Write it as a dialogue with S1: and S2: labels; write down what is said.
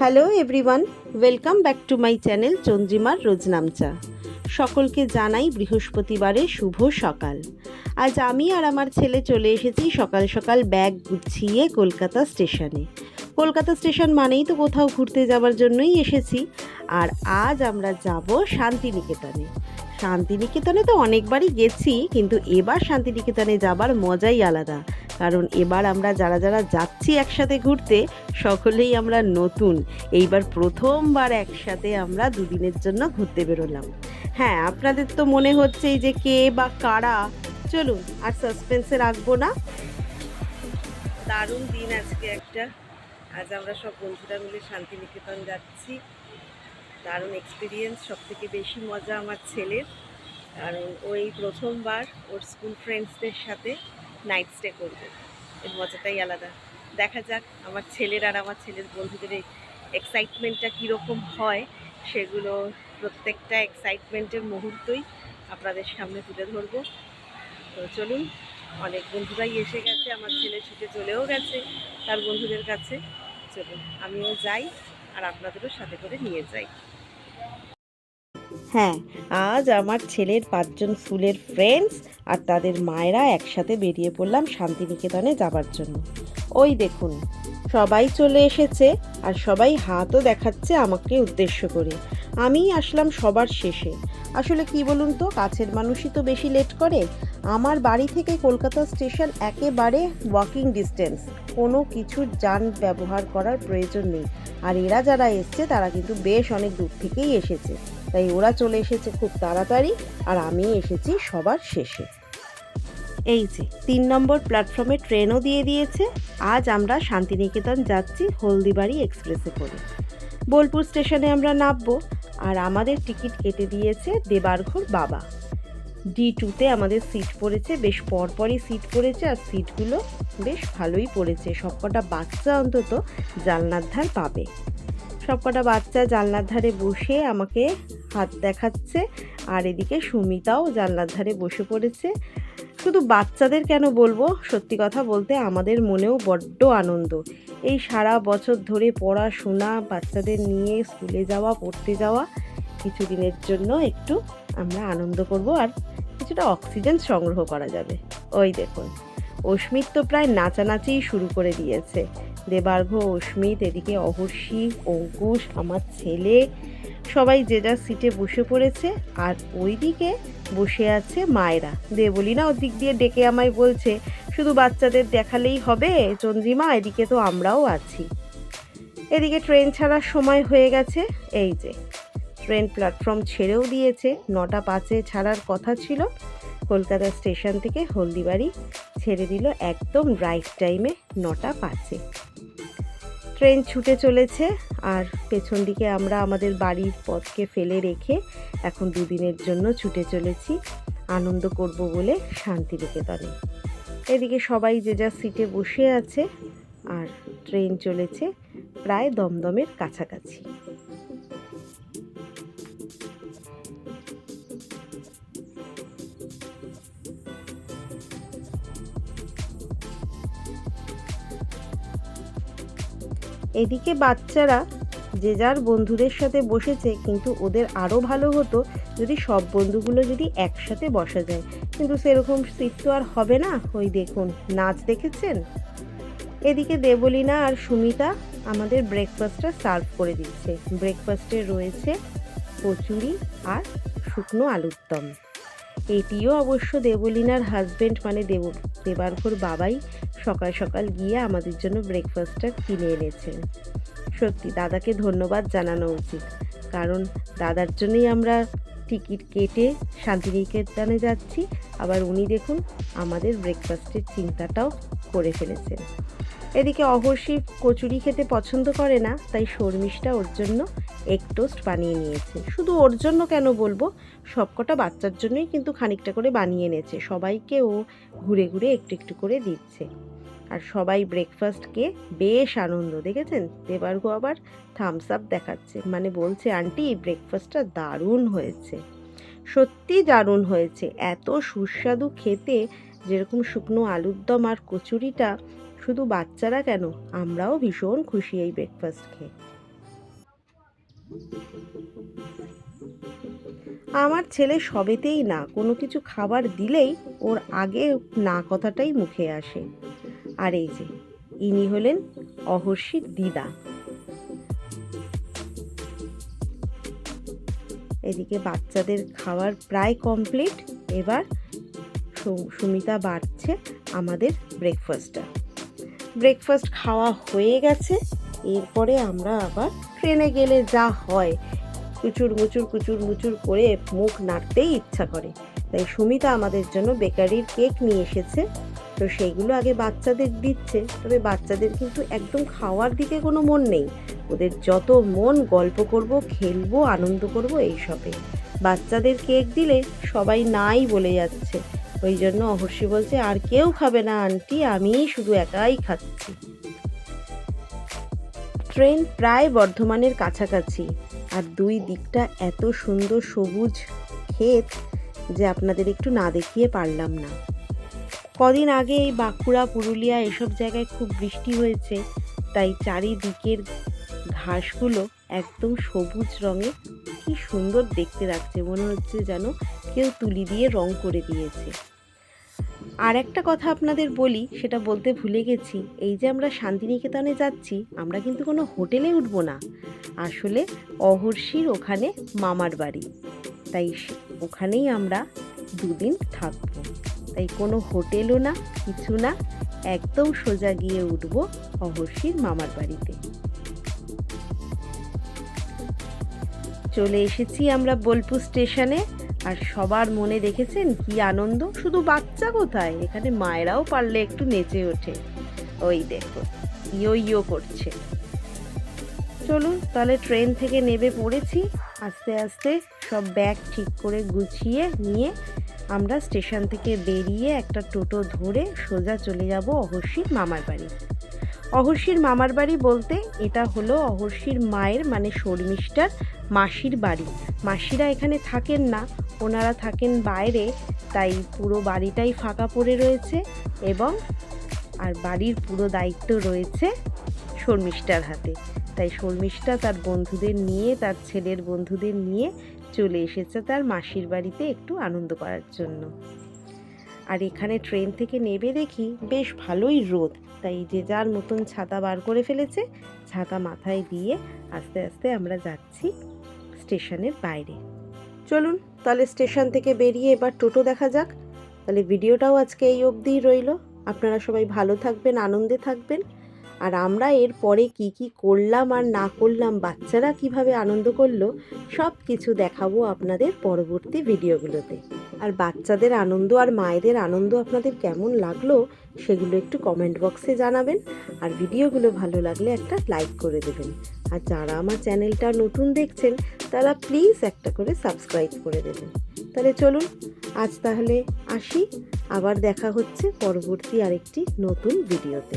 S1: Hello everyone welcome back to my channel চন্দ্রিমার রোজনামচা সকলকে জানাই বৃহস্পতিবারে শুভ সকাল। আজ আমি আর আমার ছেলে চলে এসেছি সকাল সকাল ব্যাগ গুছিয়ে কলকাতা স্টেশনে। কলকাতা স্টেশন মানেই তো কোথাও ঘুরতে যাওয়ার জন্যই এসেছি। আর আজ আমরা যাব শান্তিনিকেতনে। শান্তিনিকেতনে তো অনেকবারই গেছি, কিন্তু এবার শান্তিনিকেতনে যাবার মজাই আলাদা। কারণ এবার আমরা যারা যারা যাচ্ছি একসাথে ঘুরতে, সকলেই আমরা নতুন। এইবার প্রথমবার একসাথে আমরা দুদিনের জন্য ঘুরতে বেরোলাম। হ্যাঁ আপনাদের তো মনে হচ্ছে যে কে বা কারা? চলুন, আর সাসপেন্সে রাখব না। দারুণ দিন আজকে একটা। আজ আমরা সব বন্ধুরা মিলে শান্তিনিকেতন যাচ্ছি। দারুণ এক্সপিরিয়েন্স সব থেকে বেশি মজা আমার ছেলের। কারণ ওই প্রথমবার ওর স্কুল ফ্রেন্ডসদের সাথে নাইট স্টে করবে। এর মজাটাই আলাদা। দেখা যাক আমার ছেলের আর আমার ছেলের বন্ধুদের এই এক্সাইটমেন্টটা কীরকম হয়, সেগুলো প্রত্যেকটা এক্সাইটমেন্টের মুহূর্তই আপনাদের সামনে তুলে ধরবো। তো চলুন, অনেক বন্ধুরাই এসে গেছে, আমার ছেলে ছুটে চলেও গেছে তার বন্ধুদের কাছে। চলুন, আমিও যাই আর আপনাদেরও সাথে করে নিয়ে যাই। হ্যাঁ আজ আমার ছেলের পাঁচজন স্কুলের ফ্রেন্ডস আর তাদের মায়েরা একসাথে বেরিয়ে পড়লাম শান্তিনিকেতনে যাবার জন্য। ওই দেখুন, সবাই চলে এসেছে আর সবাই হাতও দেখাচ্ছে আমাকে উদ্দেশ্য করে। আমি আসলাম সবার শেষে। আসলে কি বলুন তো, কাছের মানুষই তো বেশি লেট করে। আমার বাড়ি থেকে কলকাতা স্টেশন একেবারে ওয়াকিং ডিস্টেন্স কোনো কিছুর যান ব্যবহার করার প্রয়োজন নেই। আর এরা যারা এসছে, তারা কিন্তু বেশ অনেক দূর থেকেই এসেছে। তাই ওরা চলে এসেছে খুব তাড়াতাড়ি আর আমি এসেছি সবার শেষে। এই যে, তিন নম্বর প্ল্যাটফর্মে ট্রেনও দিয়ে দিয়েছে। আজ আমরা শান্তিনিকেতন যাচ্ছি হলদিবাড়ি এক্সপ্রেসে করে। বোলপুর স্টেশনে আমরা নামবো আর আমাদের টিকিট কেটে দিয়েছে দেবারঘর বাবা। ডি টুতে আমাদের সিট পড়েছে, বেশ পরপরই সিট পড়েছে আর সিটগুলো বেশ ভালোই পড়েছে। সবকটা বাচ্চা অন্তত জানলার ধার পাবে। সবকটা বাচ্চা জানলার ধারে বসে আমাকে হাত দেখাচ্ছে, আর এদিকে সুমিতাও জানলার ধারে বসে পড়েছে। শুধু বাচ্চাদের কেন বলব? সত্যি কথা বলতে আমাদের মনেও বড্ড আনন্দ। এই সারা বছর ধরে পড়াশোনা, বাচ্চাদের নিয়ে স্কুলে যাওয়া, পড়তে যাওয়া কিছু দিনের জন্য একটু আমরা আনন্দ করব আর কিছুটা অক্সিজেন সংগ্রহ করা যাবে। ওই দেখুন, অস্মিত তো প্রায় নাচানাচিই শুরু করে দিয়েছে। দেবার্ঘ, অস্মিত, এদিকে অহর্ষি অঙ্কুশ আমার ছেলে, সবাই যে যার সিটে বসে পড়েছে আর ওইদিকে বসে আছে মায়েরা। দেবলিনা ওর দিক দিয়ে ডেকে আমায় বলছে, শুধু বাচ্চাদের দেখালেই হবে, চন্দ্রিমা, এদিকে তো আমরাও আছি। এদিকে ট্রেন ছাড়ার সময় হয়ে গেছে, এই যে ট্রেন প্ল্যাটফর্ম ছেড়েও দিয়েছে, নটা পাঁচে ছাড়ার কথা ছিল। কলকাতা স্টেশন থেকে হলদিবাড়ি ছেড়ে দিল একদম রাইট টাইমে নটা পাঁচে। ট্রেন ছুটে চলেছে, আর পেছন দিকে আমরা আমাদের বাড়ির পথকে ফেলে রেখে এখন দুদিনের জন্য ছুটে চলেছি। আনন্দ করব বলে শান্তিনিকেতনে। এদিকে সবাই যে যা সিটে বসে আছে, আর ট্রেন চলেছে, প্রায় দমদমের কাছাকাছি। এদিকে বাচ্চারা যে যার বন্ধুদের সাথে বসেছে, কিন্তু ওদের আরও ভালো হতো যদি সব বন্ধুগুলো যদি একসাথে বসা যায়। কিন্তু সেরকম সিট তো আর হবে না। ওই দেখুন, নাচ দেখেছেন? এদিকে দেবলীনা আর সুমিতা আমাদের ব্রেকফাস্টটা সার্ভ করে দিচ্ছে। ব্রেকফাস্টে রয়েছে কচুরি আর শুকনো আলুর দম। এটিও অবশ্য দেবলীনার হাজবেন্ড মানে দেব দেবার্ঘর বাবাই সকাল সকাল গিয়ে আমাদের জন্য ব্রেকফাস্টটা কিনে এনেছেন সত্যি, দাদাকে ধন্যবাদ জানানো উচিত। কারণ দাদার জন্যই আমরা টিকিট কেটে শান্তিনিকেতনে যাচ্ছি। আবার উনি দেখুন আমাদের ব্রেকফাস্টের চিন্তাটাও করে ফেলেছেন। এদিকে অহর্ষি কচুরি খেতে পছন্দ করে না, তাই শর্মিষ্ঠা ওর জন্য এগ টোস্ট বানিয়ে নিয়েছে। শুধু ওর জন্য কেন বলব? সবকটা বাচ্চার জন্যই কিন্তু খানিকটা করে বানিয়ে এনেছে। সবাইকে ও ঘুরে ঘুরে একটু একটু করে দিচ্ছে। আর সবাই ব্রেকফাস্টকে বেশ আনন্দ, দেখেছেন? দেবার্ঘ আবার থামস আপ দেখাচ্ছে। মানে বলছে, আন্টি ব্রেকফাস্টটা দারুণ হয়েছে। সত্যি দারুণ হয়েছে। এত সুস্বাদু খেতে, যেরকম শুকনো আলুর দম আর কচুরিটা, শুধু বাচ্চারা কেন? আমরাও ভীষণ খুশি এই ব্রেকফাস্ট খেয়ে। আমার ছেলে সবেতেই না, কোনো কিছু খাবার দিলেই ওর আগে না কথাটাই মুখে আসে। আর এই যে, ইনি হলেন অহর্ষির দিদা। এদিকে বাচ্চাদের খাওয়ার প্রায় কমপ্লিট এবার সুমিতা বাড়ছে আমাদের ব্রেকফাস্টটা ব্রেকফাস্ট খাওয়া হয়ে গেছে, এরপরে আমরা আবার ট্রেনে গেলে যা হয়, কুচুর মুচুর কুচুর মুচুর করে মুখ নাড়তেই ইচ্ছা করে। তাই সুমিতা আমাদের জন্য বেকারির কেক নিয়ে এসেছে। তো সেইগুলো আগে বাচ্চাদের দিচ্ছে, তবে বাচ্চাদের কিন্তু একদম খাওয়ার দিকে কোনো মন নেই। ওদের যত মন গল্প করব, খেলব, আনন্দ করব এইসবে বাচ্চাদের কেক দিলে সবাই নাই বলে যাচ্ছে। ওই জন্য অহর্ষি বলছে, আর কেউ খাবে না, আন্টি আমিই শুধু একাই খাচ্ছি। ট্রেন প্রায় বর্ধমানের কাছাকাছি, আর দুই দিকটা এত সুন্দর সবুজ ক্ষেত যে আপনাদের একটু না দেখিয়ে পারলাম না। কদিন আগে এই বাঁকুড়া, পুরুলিয়া এসব জায়গায় খুব বৃষ্টি হয়েছে, তাই চারিদিকের ঘাসগুলো একদম সবুজ রঙে কি সুন্দর দেখতে লাগছে। মনে হচ্ছে যেন কেউ তুলি দিয়ে রং করে দিয়েছে। আর একটা কথা আপনাদের বলি, সেটা বলতে ভুলে গেছি। এই যে আমরা শান্তিনিকেতনে যাচ্ছি, আমরা কিন্তু কোনো হোটেলে উঠবো না। আসলে অহর্ষির ওখানে মামার বাড়ি। তাই ওখানেই আমরা দুদিন থাকব। তাই কোনো হোটেলও না, কিছু না, একদম সোজা গিয়ে উঠবো অহর্ষির মামার বাড়িতে। চলে এসেছি আমরা বোলপুর স্টেশনে, আর সবার মনে দেখেছেন কি আনন্দ? শুধু বাচ্চা কোথায়? এখানে মায়েরাও পারলে একটু নেচে ওঠে। ওই দেখো, ইয়ো ইয়ো করছে। চলুন, তাহলে ট্রেন থেকে নেবে পড়েছি। আস্তে আস্তে সব ব্যাগ ঠিক করে গুছিয়ে নিয়ে আমরা স্টেশন থেকে বেরিয়ে একটা টোটো ধরে সোজা চলে যাব অহর্ষির মামার বাড়ি। অহর্ষির মামার বাড়ি বলতে এটা হলো অহর্ষির মায়ের মানে শর্মিষ্ঠার মাসির বাড়ি। মাসিরা এখানে থাকেন না, ওনারা থাকেন বাইরে, তাই পুরো বাড়িটাই ফাঁকা পড়ে রয়েছে এবং আর বাড়ির পুরো দায়িত্ব রয়েছে শর্মিষ্ঠার হাতে। তাই শর্মিষ্ঠা তার বন্ধুদের নিয়ে, তার ছেলের বন্ধুদের নিয়ে চলে এসেছে তার মাসির বাড়িতে একটু আনন্দ করার জন্য। আর এখানে ট্রেন থেকে নেবে দেখি বেশ ভালোই রোদ। তাই যে যার মতন ছাতা বার করে ফেলেছে, ছাতা মাথায় দিয়ে আস্তে আস্তে আমরা যাচ্ছি স্টেশনের বাইরে। চলুন তাহলে স্টেশন থেকে বেরিয়ে এবার টোটো দেখা যাক। তাহলে ভিডিওটাও আজকে এই অবধিই রইল। আপনারা সবাই ভালো থাকবেন, আনন্দে থাকবেন। আর আমরা এর পরে কি কি করলাম আর না করলাম, বাচ্চারা কীভাবে আনন্দ করল, সব কিছু দেখাবো আপনাদের পরবর্তী ভিডিওগুলোতে। আর বাচ্চাদের আনন্দ আর মায়েদের আনন্দ আপনাদের কেমন লাগল, সেগুলো একটু কমেন্ট বক্সে জানাবেন। আর ভিডিওগুলো ভালো লাগলে একটা লাইক করে দেবেন। আর যারা আমার চ্যানেলটা নতুন দেখছেন, তারা প্লিজ একটা করে সাবস্ক্রাইব করে দেবেন। তাহলে চলুন, আজ তাহলে আসি, আবার দেখা হচ্ছে পরবর্তী আরেকটি নতুন ভিডিওতে।